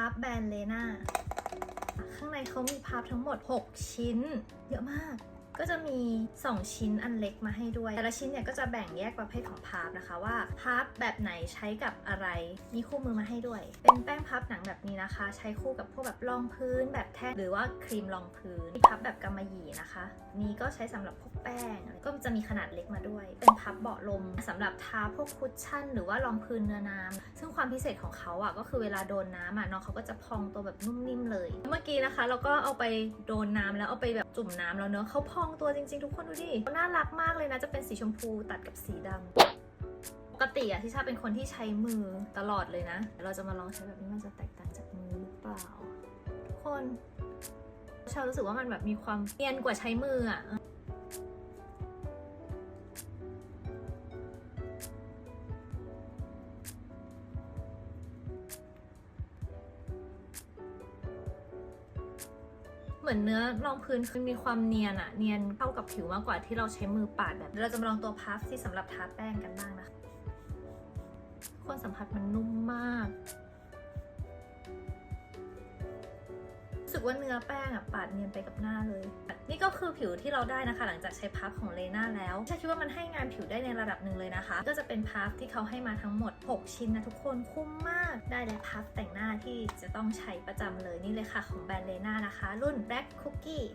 าร์ฟแบรนด์เลน่าข้างในเขามีพาร์ฟทั้งหมด 6 ชิ้น เยอะมาก ก็จะมี 2 ชิ้นอันเล็กมาให้ด้วย แต่ละชิ้นเนี่ยก็จะแบ่งแยกประเภทของพาร์ฟนะคะว่าพาร์ฟแบบไหนใช้กับอะไรมีคู่มือมาให้ด้วย เป็นแป้งพับหนังแบบนี้นะคะ ใช้คู่กับพวกแบบรองพื้น แบบแท่งหรือว่าครีมรองพื้นมีพับแบบกำมะหยี่นะคะ นี่ก็ใช้สำหรับพวกแป้งก็จะมีขนาดเล็กมาด้วย เป็นพับเบาะลมสำหรับทาพวกคุชชั่น หรือว่ารองพื้นเนื้อน้ำซึ่งความพิเศษของเขาอะก็คือเวลาโดนน้ำอะน้องเขาก็จะพองตัวแบบนุ่มนิ่มเลย เมื่อกี้นะคะ เราก็เอาไปโดนน้ำแล้วเอาไปแบบจุ่มน้ำแล้วเนื้อเขาพองงตัวจริง ๆ ทุกคนดูดิน่ารักมากเลยนะ จะเป็นสีชมพูตัดกับสีดำปกติอะที่ชาเป็นคนที่ใช้มือตลอดเลยนะเราจะมาลองใช้แบบนี้มันจะแตกต่างจากมือหรือเปล่า ทุกคนชารู้สึกว่ามันแบบมีความเนียนกว่าใช้มืออะ มือนเนื้อรองพื้นมันมีความเนียนอะเนียนเข้ากับผิวมากกว่าที่เราใช้มือปาดแบบเราจะมาลองตัวพัฟที่สำหรับทาแป้งกันบ้างนะคะคนสัมผัสมันนุ่มมาก รู้สึกว่าเนื้อแป้งอะปาดเนียนไปกับหน้าเลย นี่ก็คือผิวที่เราได้นะคะ หลังจากใช้พัฟของเลน่าแล้วฉันคิดว่ามันให้งานผิวได้ในระดับหนึ่งเลยนะคะ ก็จะเป็นพัฟที่เขาให้มาทั้งหมด 6 ชิ้นนะทุกคนคุ้มมากได้แล้วพัฟแต่งหน้าที่จะต้องใช้ประจำเลยนี่เลยค่ะของแบรนด์เลน่านะคะ รุ่น Black Cookie